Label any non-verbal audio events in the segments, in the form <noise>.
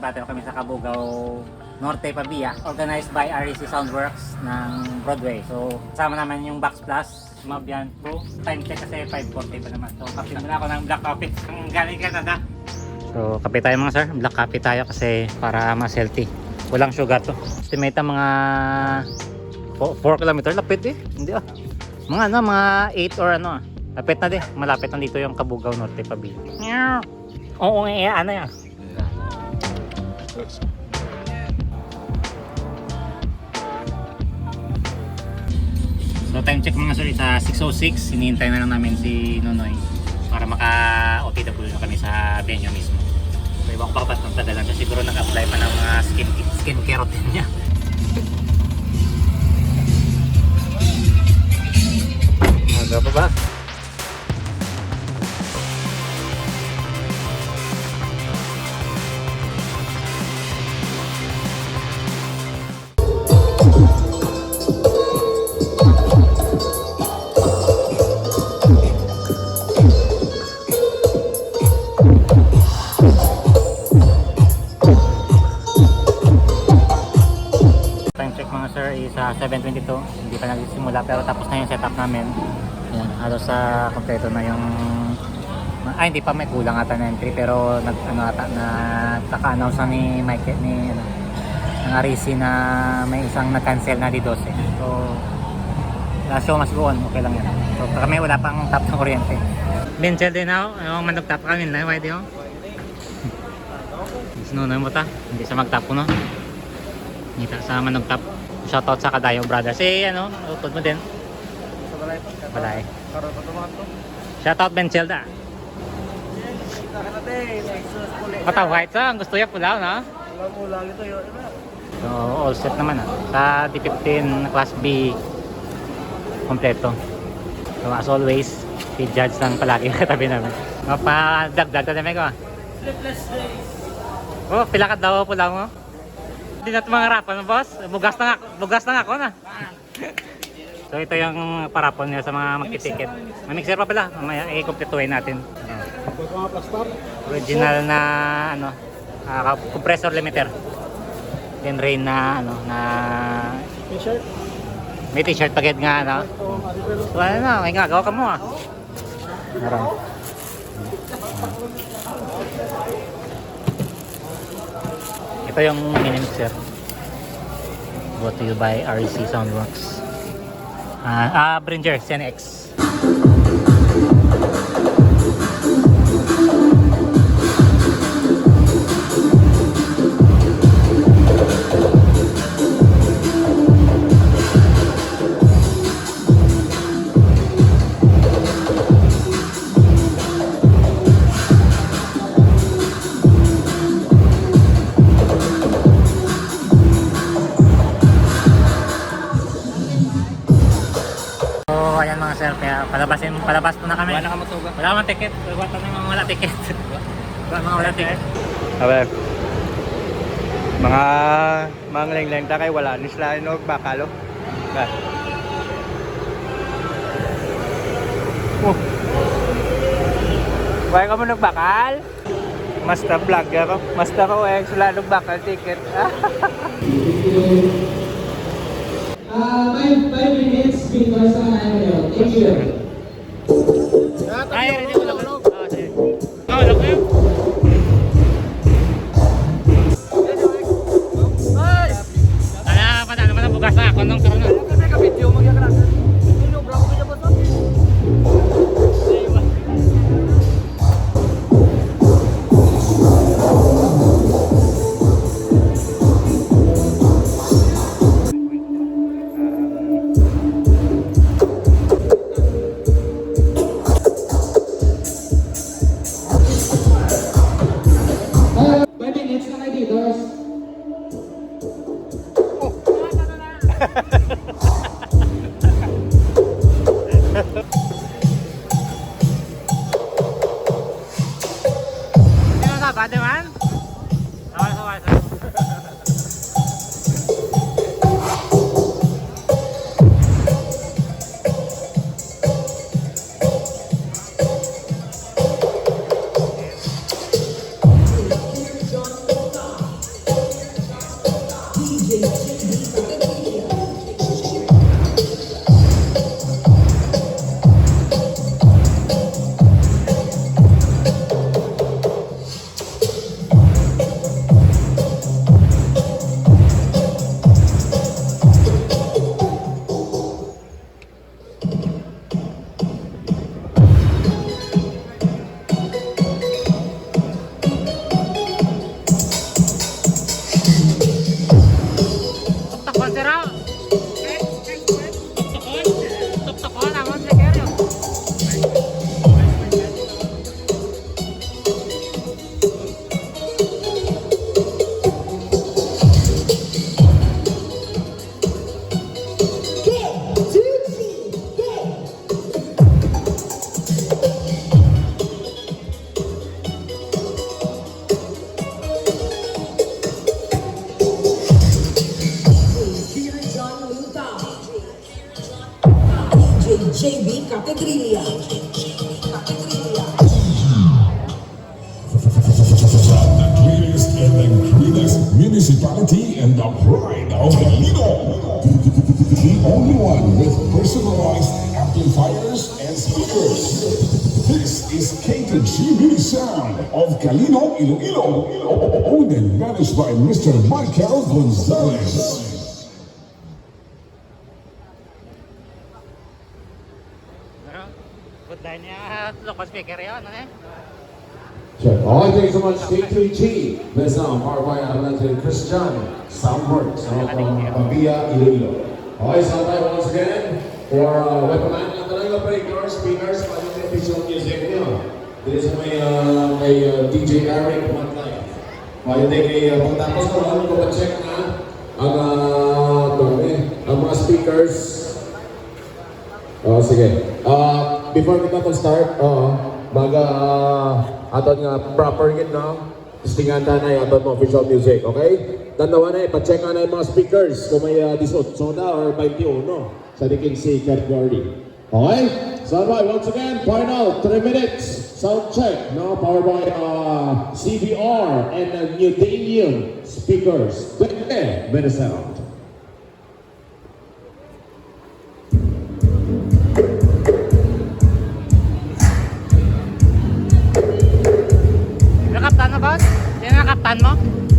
Battle kami sa Cabugao Norte Pabia, organized by REC Soundworks ng Broadway. So, kasama naman yung Box Plus, Mabian Pro. Time check kasi 5.40 pa naman. So, kape muna ako ng black coffee. Ang galing Canada. So, kape tayo mga sir. Black coffee tayo kasi para mas healthy. Walang sugar to. Estimate ang mga 4 kilometer. Lapit eh. Hindi ah. Mga ano, mga 8 or ano ah. Lapit na din. Malapit na dito yung Cabugao Norte. Meow. Oo, eh, ano yan. So time check mga sir, sa 6.06, hinihintay na lang namin si Nonoy para maka-OTW na kami sa venue mismo. So ibang pa ba't ng tagalan siya, siguro nag-apply pa ng mga skin, skincare routine niya. Aga pa ba? 7.22 Hindi pa nagsimula pero tapos na yung setup namin. Yan, halos sa kompleto na yung ay hindi pa may kulang ata na entry pero nag ano ata na kaka-announce na ni Mike ni ano ng Arisi na may isang na-cancel na di 12 so last show must go okay lang yan. So kami wala pang tap ng kuryente. Benchel din ako. Ano man nagtap kami na why di ho Sino mo ta hindi sa magtap ko no Ngita sa managtap. Shoutout sa Kadayo brother. Si ano, utod mo din. Sa balay. Balay. Karoon pa tumakan to. Shoutout Ben Chelda. Saka natin, exhaust ko ulit. Mata white sa, gusto ya pula na. Wala mo lang ito yun. So all set naman ah. Sa D15 class B kompleto. So as always, si Judge lang palagi katabi namin. Mapadagdag ka namin ko ah. Oh, pila ka daw pula mo. Hindi na ito mga rapon, boss. Bugas na nga, bugas na nga ako na. <laughs> so ito yung parapon niya sa mga magtitiket. May mixer pa pala, mamaya i-kompletuhin natin. Original na ano, ah, compressor limiter. Then rain na ano na T-shirt. may t-shirt pagid nga ano. So ano na, may gagawa ka mo ah. Meron. Ito yung mini mixer. Brought to you by REC Soundworks. Ah, ah Bringer, CNX. So, ayan mga sir, kaya palabasin, palabas po na kami. Wala ka matuga. Wala naman ticket. Wala na mga wala ticket. Wala mga wala ticket. Abe. Mga mga leng ta kay wala ni sila no bakalo. Ba. Oh. Wala ka mo nagbakal? Masta vlog ako. Masta ko eh sila nagbakal ticket. <laughs> minutes before sa ano. Thank you. Ay, વાહ ભાદવાન JB. Capegrilla. The cleanest and the greenest municipality and the pride of Galino. The only one with personalized amplifiers and speakers. This is K2G Mini Sound of Galino, Iloilo. Owned and managed by Mr. Michael Gonzalez. Speaker yun, ano eh? Check. All right, thanks so much, K3G. Let's now, powered by Atlantic Christian of uh, Pabia, Iloilo. Okay, so tayo once again for uh, weapon man. Ang talaga break your speakers, paano yung official music niyo? Dito sa may, uh, may uh, DJ Eric Mantay. Okay, hindi kay uh, pagtapos ko, alam ko pa-check na ang, uh, ang mga speakers. Oh, sige. Uh, before kita to start, uh, baga uh, aton nga proper gid no. Testingan ta na aton mo official music, okay? Tanawa na, pa-check na yung mga speakers kung may uh, 18 na or 21 sa dikin si category. Okay? So right, once again, final 3 minutes sound check, no? Powered by uh, CBR and uh, New Daniel speakers. 20 minutes sound. Yan ang nakaptan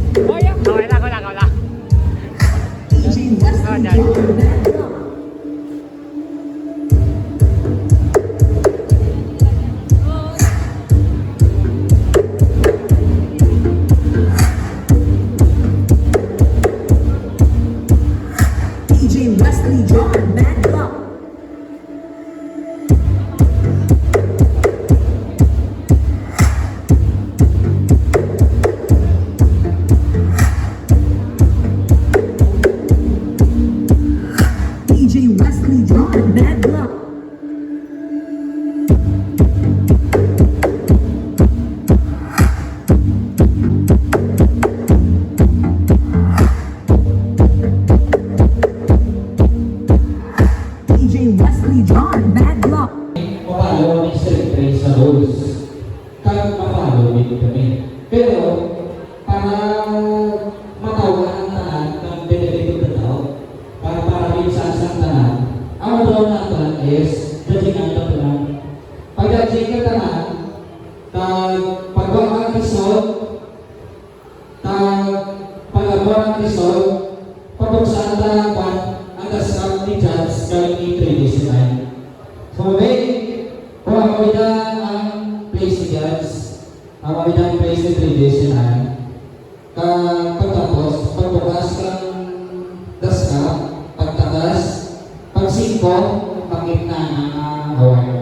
din kami. Pero, para matawa ang tanan ng benefit ng tao, para para rin sa isang ang madaw na tanan is, judging ang tanan. Pag judging ka tanan, tag paggawa ng result, tag paggawa ng result, pabuksan tanan pa, ang dasal ni judge kaya ni 3 So, may kung ako ang place ni Gods, ang place ni ka pagtapos, pagbukas kang daska, pagtatas, pagsingko, pagkitna ng. Pag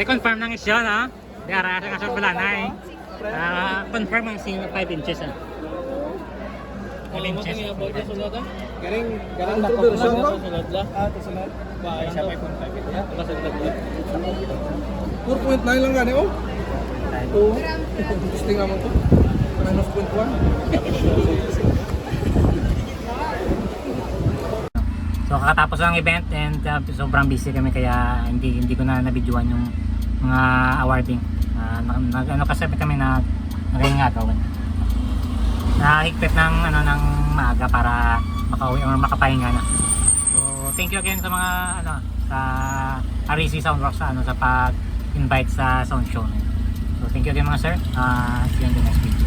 May confirm ng isyo, no? Di ara nga sa wala na eh. Ah, confirm ang sino 5 inches ah. 5 inches. Garing garing introduction ko. Ah, to sunod. Ba, isa 5.5. Kasunod lang. 4.9 lang gani oh. Oo. Gusto <laughs> nga mo to. Minus 0.1. <laughs> So kakatapos ng event and uh, sobrang busy kami kaya hindi hindi ko na nabidyoan yung mga awarding. Uh, nag, ano kasi kami na nagingagaw. Nahigpit ng ano ng maaga para makauwi or makapahinga na. So thank you again sa mga ano sa REC Soundworks sa ano sa pag invite sa sound show. So thank you again mga sir. Uh, see you in the next